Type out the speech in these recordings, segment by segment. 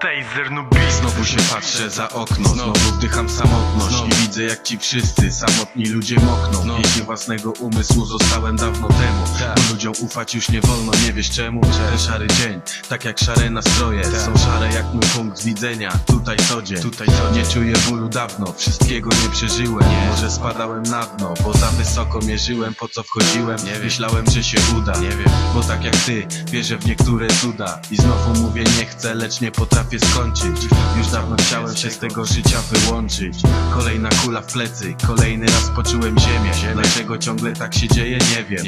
Taser Znowu się patrzę za okno, znowu wdycham samotność I widzę jak ci wszyscy samotni ludzie mokną. Pieśni własnego umysłu zostałem dawno temu Bo ludziom ufać już nie wolno, nie wiesz czemu. Ten szary dzień, tak jak szare nastroje Są szare jak mój punkt widzenia, tutaj co dzień. Tutaj co Nie czuję bólu dawno, wszystkiego nie przeżyłem. Może spadałem na dno, bo za wysoko mierzyłem Po co wchodziłem, myślałem, że się uda. Nie wiem, bo tak jak ty, wierzę w niektóre cuda. I znowu mówię nie chcę, lecz nie potrafię skończyć. Już dawno chciałem się z tego życia wyłączyć. Kolejna kula w plecy, kolejny raz poczułem ziemię. Dlaczego ciągle tak się dzieje, nie wiem.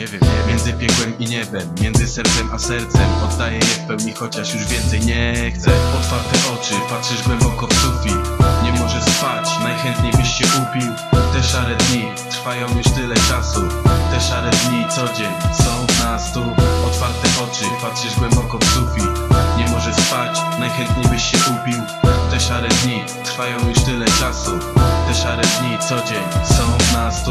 Między piekłem i niebem, między sercem a sercem. Oddaję je w pełni, chociaż już więcej nie chcę. Otwarte oczy, patrzysz głęboko w sufit. Nie możesz spać, najchętniej byś się upił. Te szare dni trwają już tyle czasu. Te szare dni co dzień są w nas tu. Otwarte oczy, patrzysz głęboko w sufit szare dni trwają już tyle czasu szare dni co dzień. Są w nas tu.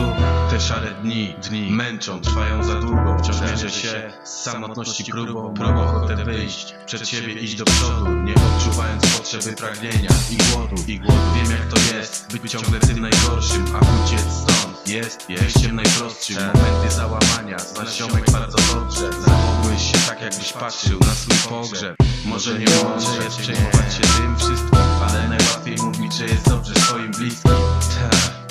Te szare dni, dni męczą, trwają za długo. Wciąż mierzę się z samotności próbą Mam ochotę wyjść, przed siebie iść do przodu Nie odczuwając potrzeby pragnienia i głodu, i głodu. Wiem jak to jest, być ciągle tym najgorszym A uciec stąd. Jest wyjściem najprostszym. Momenty załamania, znasz ziomek bardzo dobrze. Zachowujesz się tak jakbyś patrzył na swój pogrzeb. Może nie mądrze jest przejmować się tym wszystkim Ale najłatwiej mówić, że jest dobrze swoim bliskim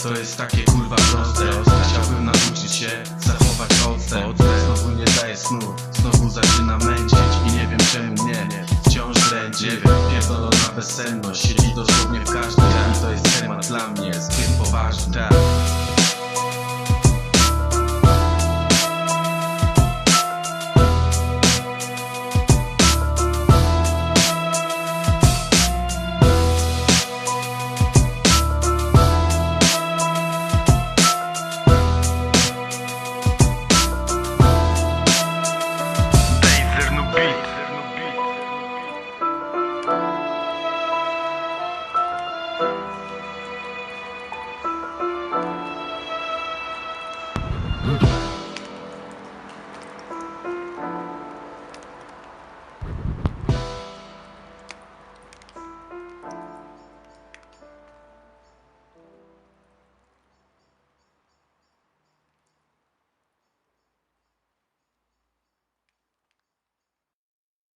To jest takie kurwa proste. Chciałbym nauczyć się zachować odstęp Znowu nie daję snu, znowu zaczyna męczyć I nie wiem czemu mnie wciąż dręczy. Pierdolona bezsenność. Siedzi dosłownie w każdym I to jest temat dla mnie. Zbyt poważny Mm-hmm.